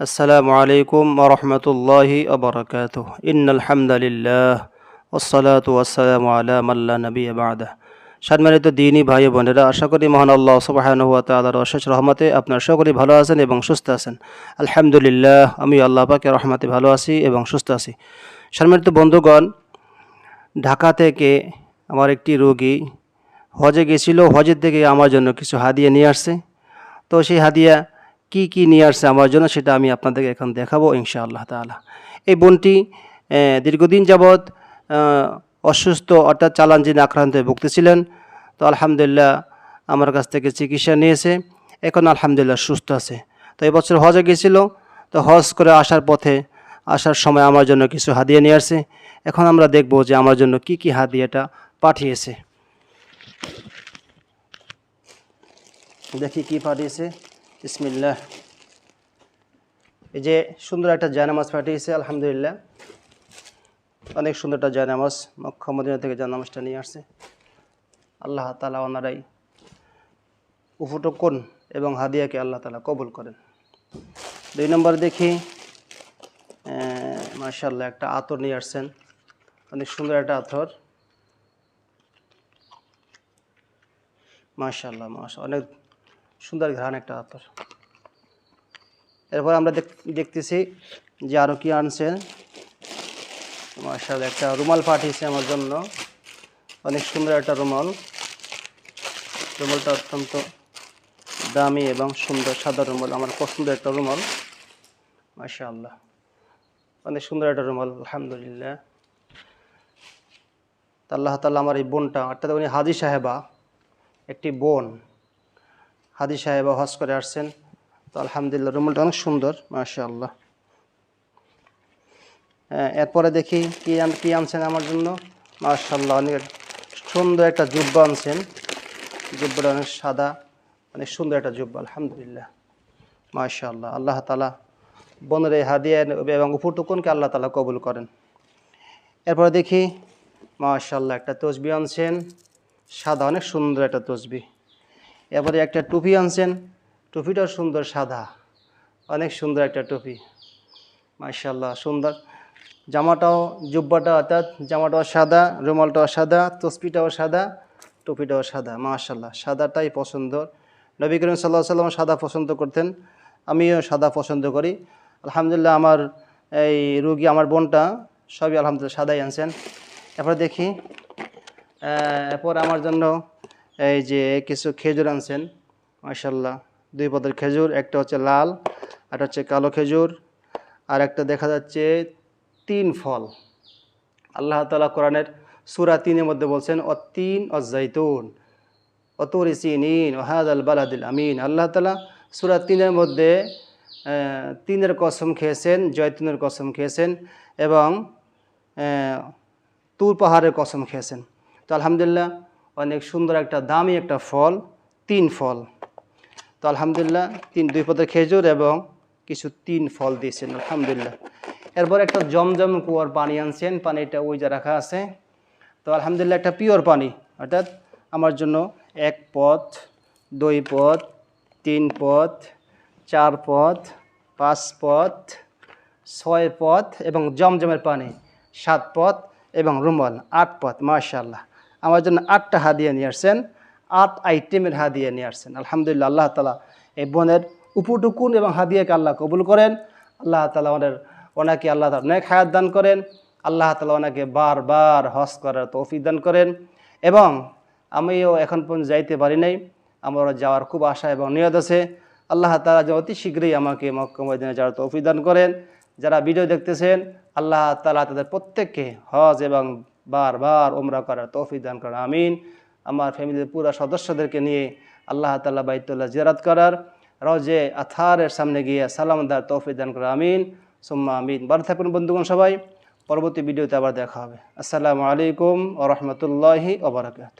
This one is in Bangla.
আসসালামু আলাইকুম রহমতুল্লাহি আবরকাত ইন্নআলহামদুলিল্লাহ ওসলাত ওয়াসালাম আলা মাল্লা নবী আবাদা সম্মানিত দিনই ভাই বোনেরা, আশা করি মহান আল্লাহ সুবাহানুয়া তালার অশেষ রহমতে আপনার সকলেই ভালো আছেন এবং সুস্থ আছেন। আলহামদুলিল্লাহ আমি আল্লাহ পাকে রহমতে ভালো আছি এবং সুস্থ আছি। সম্মানিত বন্ধুগণ, ঢাকা থেকে আমার একটি রোগী হজে গেছিল, হজের থেকে আমার জন্য কিছু হাদিয়া নিয়ে আসছে। তো সেই হাদিয়া কি কি নিয়ে আসছে আমার জন্য সেটা আমি আপনাদেরকে এখন দেখাবো ইনশাআল্লাহ তাআলা। এই বোনটি দীর্ঘদিন যাবৎ অসুস্থ অর্থাৎ চালানজিন আক্রান্ত হয়ে ভুগতেছিলেন। তো আলহামদুলিল্লাহ আমার কাছ থেকে চিকিৎসা নিয়েছে। এখন আলহামদুলিল্লাহ সুস্থ আছে। তো এবছর হজে গেছিল। তো হজ করে আসার পথে, আসার সময় আমার জন্য কিছু হাদিয়া নিয়ে আসছে। এখন আমরা দেখব যে আমার জন্য কি কি হাদিয়াটা পাঠিয়েছে। দেখি কি পাঠিয়েছে। ইসমিল্লাহ এই যে সুন্দর একটা জায়নামাজ পাঠিয়েছে, আলহামদুলিল্লাহ। অনেক সুন্দর একটা জায়নামাজ মক্কা, মদিনা থেকে জায়নামাজটা নিয়ে আসছে। আল্লাহ তালা ওনারাই উফুটকন এবং হাদিয়াকে আল্লাহ তালা কবুল করেন। দুই নম্বর দেখি মার্শাল্লাহ একটা আতর নিয়ে আসছেন। অনেক সুন্দর একটা আতর। মার্শাল্লাহ মাশা অনেক সুন্দর ঘ্রাণ একটা আতর। এরপর আমরা দেখ- দেখতেছি যে আরও কি আনছে। মার্শাল একটা রুমাল পাঠিয়েছে আমার জন্য। অনেক সুন্দর একটা রুমাল। রুমালটা অত্যন্ত দামি এবং সুন্দর সাদা রুমাল, আমার পছন্দের একটা রুমাল। মাশা আল্লাহ অনেক সুন্দর একটা রুমাল, আলহামদুলিল্লাহ। আল্লাহ তাল্লাহ আমার এই বোনটা, অর্থাৎ উনি হাজি সাহেবা, একটি বোন। হাদি সাহেব হজ করে আসছেন। তো আলহামদুলিল্লাহ রুমালটা অনেক সুন্দর মাশা আল্লাহ হ্যাঁ, এরপরে দেখি কি কি আনছেন আমার জন্য। মাশাল্লাহ অনেক সুন্দর একটা জুব্বা আনছেন। জুব্বাটা অনেক সাদা অনেক সুন্দর একটা জুব্বা আলহামদুলিল্লাহ। মাশা আল্লাহ তালা বনের এই হাদিয়া এবং উপটুকুনকে আল্লাহ তালা কবুল করেন। এরপরে দেখি মাশাল্লাহ একটা তসবি আনছেন। সাদা অনেক সুন্দর একটা তসবি। এরপরে একটা টুপি আনছেন। টুপিটাও সুন্দর সাদা। অনেক সুন্দর একটা টুপি। মাশাল্লাহ সুন্দর। জামাটাও জুব্বাটা অর্থাৎ জামাটাও সাদা, রুমালটাও সাদা, তসপিটাও সাদা, টুপিটাও সাদা। মাশাল্লাহ সাদাটাই পছন্দ। নবী করিম সাল্লাহ সাল্লাম সাদা পছন্দ করতেন। আমিও সাদা পছন্দ করি। আলহামদুলিল্লাহ আমার এই রুগী, আমার বোনটা সবই আলহামদুলিল্লাহ সাদাই আনছেন। এরপর দেখি এরপর আমার জন্য এই যে কিছু খেজুর আনছেন মাশাল্লাহ দুই পদের খেজুর, একটা হচ্ছে লাল একটা হচ্ছে কালো খেজুর, আর একটা দেখা যাচ্ছে তিন ফল। আল্লাহ তালা কোরআনের সুরা তিনের মধ্যে বলছেন অ তিন অজাইতুন, অতুর সিনিন ওহাদ আল বালাদিল আমিন। আল্লাহ তালা সুরা তিনের মধ্যে তিনের কসম খেয়েছেন, জয়তুনের কসম খেয়েছেন এবং তুর পাহাড়ের কসম খেয়েছেন। তো আলহামদুলিল্লাহ অনেক সুন্দর একটা দামি একটা ফল, তিন ফল। তো আলহামদুলিল্লাহ, তিন, দুই পদের খেজুর এবং কিছু তিন ফল দিয়েছেন, আলহামদুলিল্লাহ। এরপর একটা জমজম কুয়ার পানি আনছেন, পানিটা ওই যা রাখা আছে। তো আলহামদুলিল্লাহ, একটা পিওর পানি, অর্থাৎ আমার জন্য এক পথ দুই পথ তিন পথ চার পথ পাঁচ পথ ছয় পথ এবং জমজমের পানি, সাত পথ এবং রুমাল, আট পথ মাশাল্লাহ আমার জন্য আটটা হাদিয়া নিয়ে আসছেন, আট আইটেমের হাদিয়া নিয়ে আসছেন। আলহামদুলিল্লাহ, আল্লাহ তালা এই বোনের উপটুকুন এবং হাদিয়াকে আল্লাহ কবুল করেন। আল্লাহ তালা ওনার ওনাকে আল্লাহ তালা অনেক হায়াত দান করেন। আল্লাহ তালা ওনাকে বারবার হজ করার তৌফিক দান করেন। এবং আমিও এখন পর্যন্ত যাইতে পারি নাই। আমার যাওয়ার খুব আশা এবং নিয়ত আছে। আল্লাহ তালা যে অতি শীঘ্রই আমাকে মক্কা মদিনে যাওয়ার তৌফিক দান করেন। যারা ভিডিও দেখতেছেন, আল্লাহ তালা তাদের প্রত্যেককে হজ এবং বারবার ওমরা করার তৌফিক দান করেন, আমিন। আমার ফ্যামিলির পুরো সদস্যদেরকে নিয়ে আল্লাহ তালা বাইতুল্লাহ জিয়ারাত করার রজে আথারের সামনে গিয়ে সালাম দার তৌফিক দান করার আমিন। সুম্মা আমিন। বার থাকুন বন্ধুগণ সবাই। পরবর্তী ভিডিওতে আবার দেখা হবে। আসসালামু আলাইকুম ও রহমতুল্লাহি ওবরাকাত